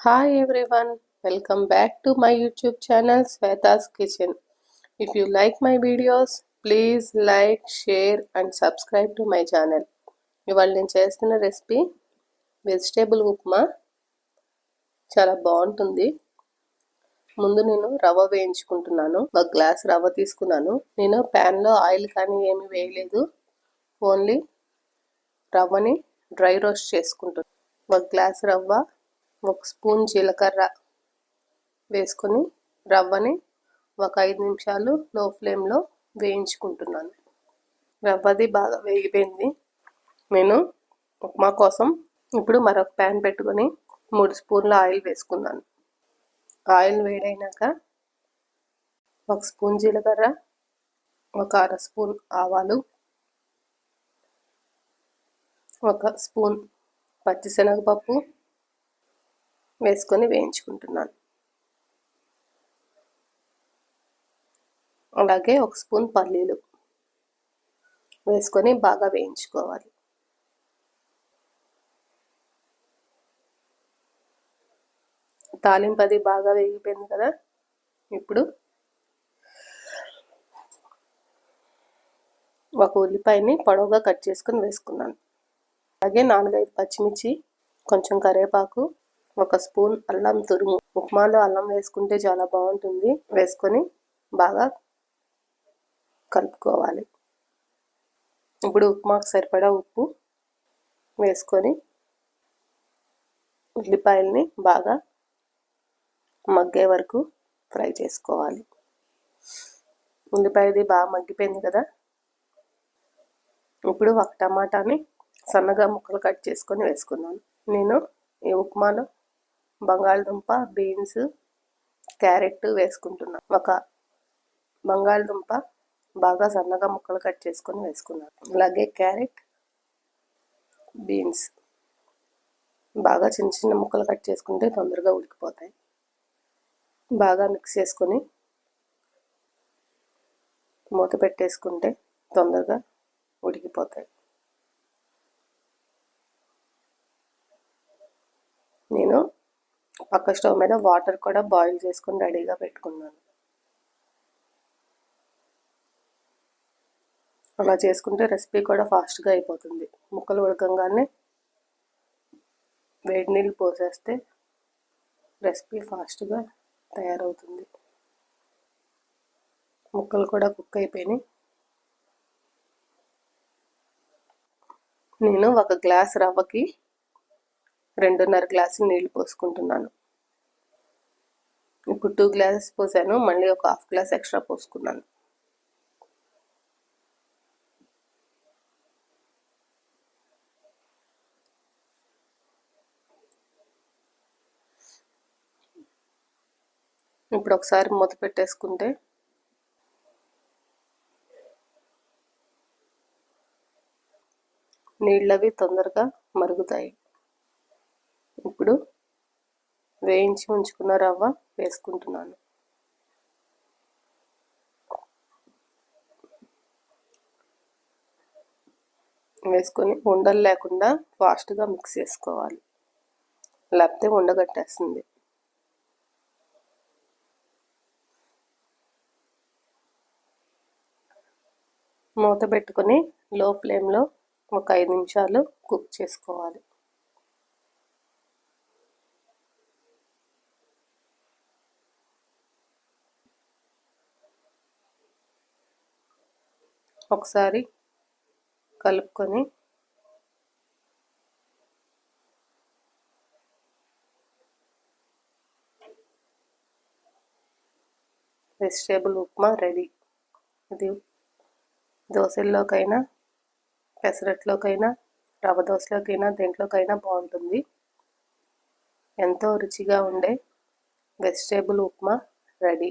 Hi everyone welcome back to my YouTube channel Shweta's kitchen if you like my videos please like share and subscribe to my channel ఇవాళ నేను చేస్తున్న recipe vegetable upma. చాలా బాగుంటుంది. ముందు నేను రవ్వ వేయించుకుంటున్నాను. ఒక గ్లాస్ రవ్వ తీసుకున్నాను. నేను ప్యాన్లో ఆయిల్ కానీ ఏమి వేయలేదు. ఓన్లీ రవ్వని డ్రై రోస్ట్ చేసుకుంటున్నాను. ఒక గ్లాస్ రవ్వ ఒక స్పూన్ జీలకర్ర వేసుకొని రవ్వని ఒక ఐదు నిమిషాలు లో ఫ్లేమ్లో వేయించుకుంటున్నాను. రవ్వది బాగా వేగిపోయింది. నేను ఉప్మా కోసం ఇప్పుడు మరొక ప్యాన్ పెట్టుకొని మూడు స్పూన్ల ఆయిల్ వేసుకున్నాను. ఆయిల్ వేడైనాక ఒక స్పూన్ జీలకర్ర ఒక అర స్పూన్ ఆవాలు ఒక స్పూన్ పచ్చిశనగపప్పు వేసుకొని వేయించుకుంటున్నాను. అలాగే ఒక స్పూన్ పల్లీలు వేసుకొని బాగా వేయించుకోవాలి. తాలింపది బాగా వేగిపోయింది కదా ఇప్పుడు ఒక ఉల్లిపాయని పొడవుగా కట్ చేసుకొని వేసుకున్నాను. అలాగే నాలుగైదు పచ్చిమిర్చి కొంచెం కరివేపాకు ఒక స్పూన్ అల్లం తురుము. ఉప్మాలో అల్లం వేసుకుంటే చాలా బాగుంటుంది. వేసుకొని బాగా కలుపుకోవాలి. ఇప్పుడు ఉప్మాకు సరిపడా ఉప్పు వేసుకొని ఉల్లిపాయల్ని బాగా మగ్గే వరకు ఫ్రై చేసుకోవాలి. ఉల్లిపాయది బాగా మగ్గిపోయింది కదా? ఇప్పుడు ఒక టమాటాని సన్నగా ముక్కలు కట్ చేసుకొని వేసుకున్నాను నేను ఈ ఉప్మాలో బంగాళదుంప బీన్స్ క్యారెట్ వేసుకుంటున్నాను ఒక బంగాళదుంప బాగా సన్నగా ముక్కలు కట్ చేసుకొని వేసుకున్నాను అలాగే క్యారెట్ బీన్స్ బాగా చిన్న చిన్న ముక్కలు కట్ చేసుకుంటే తొందరగా ఉడికిపోతాయి. బాగా మిక్స్ చేసుకొని మూత పెట్టేసుకుంటే తొందరగా ఉడికిపోతాయి. నేను పక్క స్టవ్ మీద వాటర్ కూడా బాయిల్ చేసుకొని రెడీగా పెట్టుకున్నాను. అలా చేసుకుంటే రెసిపీ కూడా ఫాస్ట్గా అయిపోతుంది. ముక్కలు ఉడకంగానే వేడి నీళ్ళు పోసేస్తే రెసిపీ ఫాస్ట్గా తయారవుతుంది. ముక్కలు కూడా కుక్ అయిపోయినాయి. నేను ఒక గ్లాస్ రవ్వకి రెండున్నర గ్లాసులు నీళ్ళు పోసుకుంటున్నాను. ఇప్పుడు టూ గ్లాసెస్ పోసాను. మళ్ళీ ఒక హాఫ్ గ్లాస్ ఎక్స్ట్రా పోసుకున్నాను. ఇప్పుడు ఒకసారి మూత పెట్టేసుకుంటే నీళ్ళవి తొందరగా మరుగుతాయి ఇప్పుడు వేయించి ఉంచుకున్న రవ్వ వేసుకుంటున్నాను. వేసుకొని ఉండలు లేకుండా ఫాస్ట్గా మిక్స్ చేసుకోవాలి. లేకపోతే ఉండగట్టేస్తుంది. మూత పెట్టుకొని లో ఫ్లేమ్లో ఒక ఐదు నిమిషాలు కుక్ చేసుకోవాలి. ఒకసారి కలుపుకొని వెజిటేబుల్ ఉప్మా రెడీ. ఇది దోశల్లోకైనా పెసరట్లోకైనా రవ్వ దోశలోకైనా దేంట్లోకైనా బాగుంటుంది. ఎంతో రుచిగా ఉండే వెజిటేబుల్ ఉప్మా రెడీ.